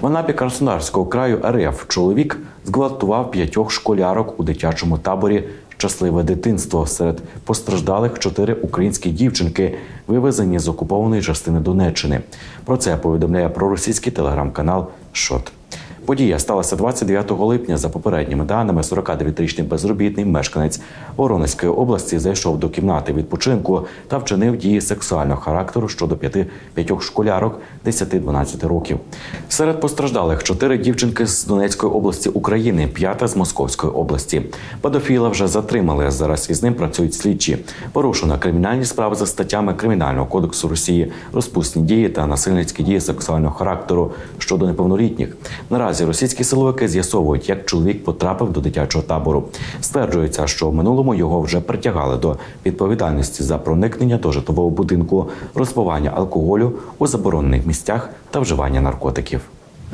В Анапі Краснодарського краю РФ чоловік зґвалтував п'ятьох школярок у дитячому таборі Щасливе дитинство серед постраждалих чотири українські дівчинки, вивезені з окупованої частини Донеччини. Про це повідомляє проросійський телеграм-канал Шот. Подія сталася 29 липня. За попередніми даними, 49-річний безробітний мешканець Воронезької області зайшов до кімнати відпочинку та вчинив дії сексуального характеру щодо п'яти п'ятьох школярок 10-12 років. Серед постраждалих чотири дівчинки з Донецької області України, п'ята з Московської області. Педофіла вже затримали. Зараз із ним працюють слідчі. Порушено кримінальні справи за статтями Кримінального кодексу Росії, розпусні дії та насильницькі дії сексуального характеру щодо неповнолітніх. Наразі російські силовики з'ясовують, як чоловік потрапив до дитячого табору. Стверджується, що в минулому його вже притягали до відповідальності за проникнення до житлового будинку, розпивання алкоголю у заборонених місцях та вживання наркотиків.